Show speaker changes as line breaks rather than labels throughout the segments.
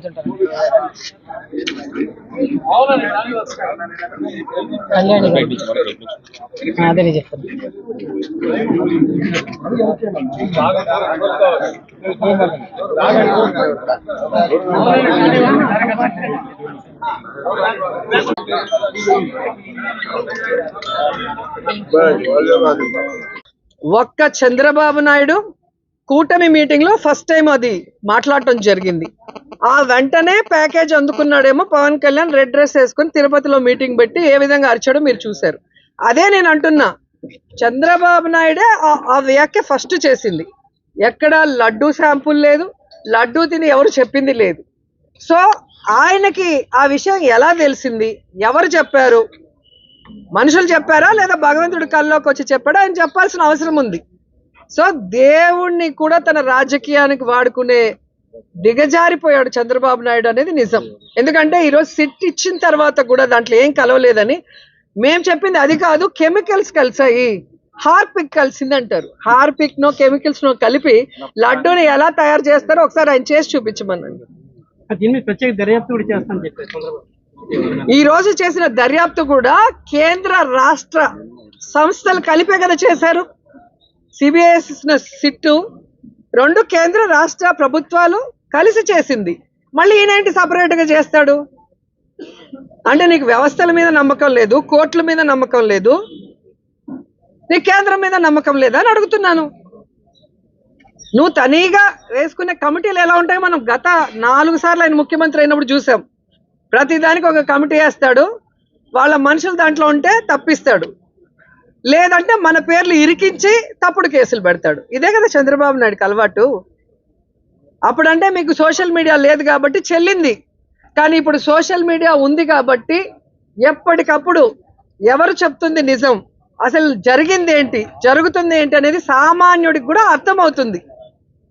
నుంచి ఉంటారు అదే నేను చెప్తాను
ఒక్క చంద్రబాబు నాయుడు కూటమి మీటింగ్లో ఫస్ట్ టైం అది మాట్లాడటం జరిగింది. ఆ వెంటనే ప్యాకేజ్ అందుకున్నాడేమో పవన్ కళ్యాణ్ రెడ్ డ్రెస్ వేసుకొని తిరుపతిలో మీటింగ్ పెట్టి ఏ విధంగా అరిచాడో మీరు చూశారు. అదే నేను అంటున్నా చంద్రబాబు నాయుడే ఆ- ఆ వ్యాఖ్య ఫస్ట్ చేసింది. ఎక్కడ లడ్డూ శాంపుల్ లేదు లడ్డూ తిని ఎవరు చెప్పింది లేదు. సో ఆయనకి ఆ విషయం ఎలా తెలిసింది? ఎవరు చెప్పారు? మనుషులు చెప్పారా? లేదా భగవంతుడి కల్లోకి వచ్చి చెప్పాడా? ఆయన చెప్పాల్సిన అవసరం ఉంది. సో దేవుణ్ణి కూడా తన రాజకీయానికి వాడుకునే దిగజారిపోయాడు చంద్రబాబు నాయుడు అనేది నిజం. ఎందుకంటే ఈరోజు సిట్ ఇచ్చిన తర్వాత కూడా దాంట్లో ఏం కలవలేదని మేం చెప్పింది అది కాదు కెమికల్స్ కలిసాయి. హార్పిక్ కలిసింది అంటారు హార్పిక్ నో కెమికల్స్ నో కలిపి లడ్డూని ఎలా తయారు చేస్తారో ఒకసారి ఆయన చేసి చూపించమనండి.
ప్రత్యేక దర్యాప్తు కూడా చెప్పారు
ఈ రోజు చేసిన దర్యాప్తు కూడా కేంద్ర రాష్ట్ర సంస్థలు కలిపే కదా చేశారు. సిబిఐఎస్ సిట్టు రెండు కేంద్ర రాష్ట్ర ప్రభుత్వాలు కలిసి చేసింది. మళ్ళీ ఈయనేంటి సపరేట్గా చేస్తాడు. అంటే నీకు వ్యవస్థల మీద నమ్మకం లేదు కోర్టుల మీద నమ్మకం లేదు నీ కేంద్రం మీద నమ్మకం లేదా అని అడుగుతున్నాను. నువ్వు తనీగా వేసుకునే కమిటీలు ఎలా ఉంటాయో మనం గత నాలుగు సార్లు ఆయన ముఖ్యమంత్రి అయినప్పుడు చూసాం. ప్రతిదానికి ఒక కమిటీ వేస్తాడు. వాళ్ళ మనుషులు దాంట్లో ఉంటే తప్పిస్తాడు. లేదంటే మన పేర్లు ఇరికించి తప్పుడు కేసులు పెడతాడు. ఇదే కదా చంద్రబాబు నాయుడుకి అలవాటు. అప్పుడంటే మీకు సోషల్ మీడియా లేదు కాబట్టి చెల్లింది. కానీ ఇప్పుడు సోషల్ మీడియా ఉంది కాబట్టి ఎప్పటికప్పుడు ఎవరు చెప్తుంది నిజం? అసలు జరిగింది ఏంటి? జరుగుతుంది ఏంటి అనేది సామాన్యుడికి కూడా అర్థమవుతుంది.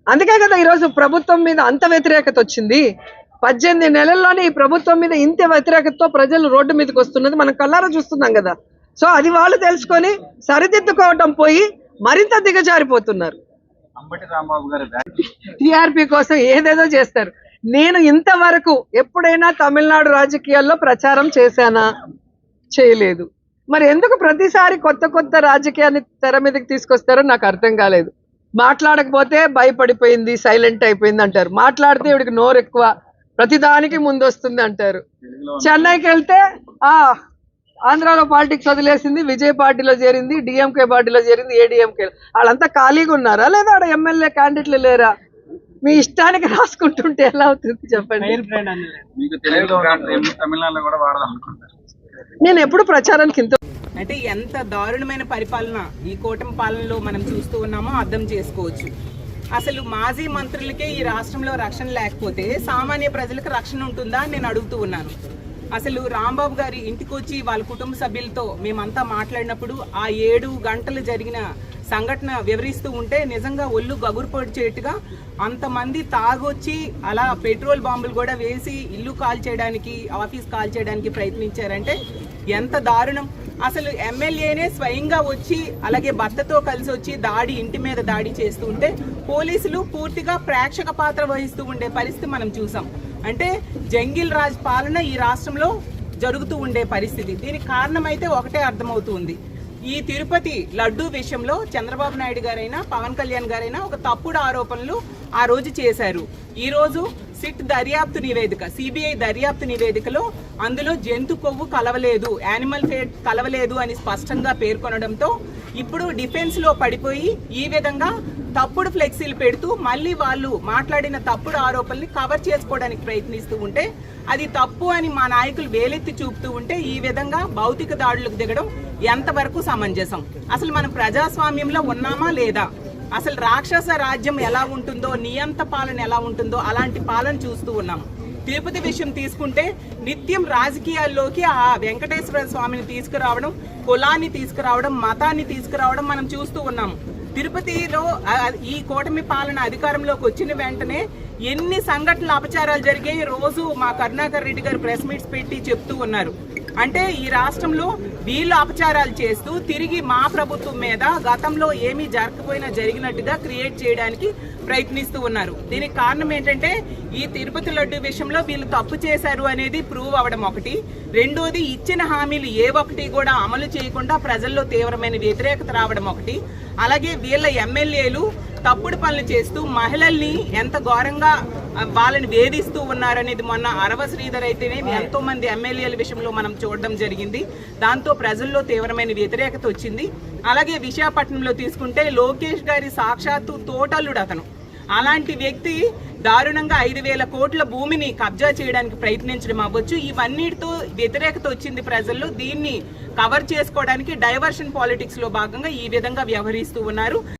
అందుకే కదా ఈరోజు ప్రభుత్వం మీద అంత వ్యతిరేకత వచ్చింది. పద్దెనిమిది నెలల్లోనే ఈ ప్రభుత్వం మీద ఇంత వ్యతిరేకతతో ప్రజలు రోడ్డు మీదకి వస్తున్నది మనం కళ్ళారా చూస్తున్నాం కదా. సో అది వాళ్ళు తెలుసుకొని సరిదిద్దుకోవటం పోయి మరింత దిగజారిపోతున్నారు. టిఆర్పి కోసం ఏదేదో చేస్తారు. నేను ఇంతవరకు ఎప్పుడైనా తమిళనాడు రాజకీయాల్లో ప్రచారం చేశానా? చేయలేదు. మరి ఎందుకు ప్రతిసారి కొత్త కొత్త రాజకీయాన్ని తెర మీదకి తీసుకొస్తారో నాకు అర్థం కాలేదు. మాట్లాడకపోతే భయపడిపోయింది సైలెంట్ అయిపోయింది అంటారు. మాట్లాడితే ఇవిడికి నోరు ఎక్కువ ప్రతిదానికి ముందు వస్తుంది అంటారు చెన్నైకి వెళ్తే ఆ ఆంధ్రాలో పాలిటిక్స్ వదిలేసింది విజయ్ పార్టీలో చేరింది డిఎంకే పార్టీలో చేరింది ఏడిఎంకే. వాళ్ళంతా ఖాళీగా ఉన్నారా? లేదా ఆడ ఎమ్మెల్యే క్యాండిడేట్లు లేరా? మీ ఇష్టానికి రాసుకుంటుంటే ఎలా అవుతుంది చెప్పండి?
తమిళనాడులో కూడా వాడదాం
నేను ఎప్పుడు ప్రచారానికి ఇంత
అంటే ఎంత దారుణమైన పరిపాలన ఈ కూటమి పాలనలో మనం చూస్తూ ఉన్నామో అర్థం చేసుకోవచ్చు. అసలు మాజీ మంత్రులకే ఈ రాష్ట్రంలో రక్షణ లేకపోతే సామాన్య ప్రజలకు రక్షణ ఉంటుందా అని నేను అడుగుతూ ఉన్నాను. అసలు రాంబాబు గారి ఇంటికి వచ్చి వాళ్ళ కుటుంబ సభ్యులతో మేమంతా మాట్లాడినప్పుడు ఆ ఏడు గంటలు జరిగిన సంఘటన వివరిస్తూ ఉంటే నిజంగా ఒళ్ళు గగురుపడిచేట్టుగా చేయట్టుగా అంతమంది తాగొచ్చి అలా పెట్రోల్ బాంబులు కూడా వేసి ఇల్లు కాల్ చేయడానికి ఆఫీస్ కాల్ చేయడానికి ప్రయత్నించారంటే ఎంత దారుణం. అసలు ఎమ్మెల్యేనే స్వయంగా వచ్చి అలాగే భర్తతో కలిసి వచ్చి దాడి ఇంటి మీద దాడి చేస్తూ ఉంటే పోలీసులు పూర్తిగా ప్రేక్షక పాత్ర వహిస్తూ ఉండే పరిస్థితి మనం చూసాం. అంటే జంగిల్ రాజ్ పాలన ఈ రాష్ట్రంలో జరుగుతూ ఉండే పరిస్థితి. దీనికి కారణం అయితే ఒకటే అర్థమవుతుంది. ఈ తిరుపతి లడ్డూ విషయంలో చంద్రబాబు నాయుడు గారైనా పవన్ కళ్యాణ్ గారైనా ఒక తప్పుడు ఆరోపణలు ఆ రోజు చేశారు. ఈరోజు సిట్ దర్యాప్తు నివేదిక సిబిఐ దర్యాప్తు నివేదికలో అందులో జంతు కొవ్వు కలవలేదు యానిమల్ ఫేట్ కలవలేదు అని స్పష్టంగా పేర్కొనడంతో ఇప్పుడు డిఫెన్స్లో పడిపోయి ఈ విధంగా తప్పుడు ఫ్లెక్సీలు పెడుతూ మళ్ళీ వాళ్ళు మాట్లాడిన తప్పుడు ఆరోపణల్ని కవర్ చేసుకోవడానికి ప్రయత్నిస్తూ ఉంటే అది తప్పు అని మా నాయకులు వేలెత్తి చూపుతూ ఉంటే ఈ విధంగా భౌతిక దాడులకు దిగడం ఎంతవరకు సమంజసం? అసలు మనం ప్రజాస్వామ్యంలో ఉన్నామా లేదా? అసలు రాక్షస రాజ్యం ఎలా ఉంటుందో నియంత పాలన ఎలా ఉంటుందో అలాంటి పాలన చూస్తూ ఉన్నాం తిరుపతి విషయం తీసుకుంటే నిత్యం రాజకీయాల్లోకి ఆ వెంకటేశ్వర స్వామిని తీసుకురావడం కులాన్ని తీసుకురావడం మతాన్ని తీసుకురావడం మనం చూస్తూ ఉన్నాం తిరుపతిలో ఈ కూటమి పాలన అధికారంలోకి వచ్చిన వెంటనే ఎన్ని సంఘటనలు అపచారాలు జరిగాయి రోజు మా కరుణాకర్ రెడ్డి గారు ప్రెస్ మీట్స్ పెట్టి చెప్తూ ఉన్నారు. అంటే ఈ రాష్ట్రంలో వీళ్ళు అపచారాలు చేస్తూ తిరిగి మా ప్రభుత్వం మీద గతంలో ఏమీ జరగకపోయినా జరిగినట్టుగా క్రియేట్ చేయడానికి ప్రయత్నిస్తూ ఉన్నారు. దీనికి కారణం ఏంటంటే ఈ తిరుపతి లడ్డు విషయంలో వీళ్ళు తప్పు చేశారు అనేది ప్రూవ్ అవ్వడం ఒకటి. రెండోది ఇచ్చిన హామీలు ఏ ఒక్కటి కూడా అమలు చేయకుండా ప్రజల్లో తీవ్రమైన వ్యతిరేకత రావడం ఒకటి. అలాగే వీళ్ళ ఎమ్మెల్యేలు తప్పుడు పనులు చేస్తూ మహిళల్ని ఎంత ఘోరంగా వాళ్ళని వేధిస్తూ ఉన్నారనేది మొన్న అరవ శ్రీధర్ అయితేనే ఎంతో మంది ఎమ్మెల్యేల విషయంలో మనం చూడడం జరిగింది. దాంతో ప్రజల్లో తీవ్రమైన వ్యతిరేకత వచ్చింది. అలాగే విశాఖపట్నంలో తీసుకుంటే లోకేష్ గారి సాక్షాత్తు తోటల్లుడు అతను. అలాంటి వ్యక్తి దారుణంగా ఐదు వేల కోట్ల భూమిని కబ్జా చేయడానికి ప్రయత్నించడం అవ్వచ్చు. ఇవన్నిటితో వ్యతిరేకత వచ్చింది ప్రజల్లో. దీన్ని కవర్ చేసుకోవడానికి డైవర్షన్ పాలిటిక్స్లో భాగంగా ఈ విధంగా వ్యవహరిస్తూ ఉన్నారు.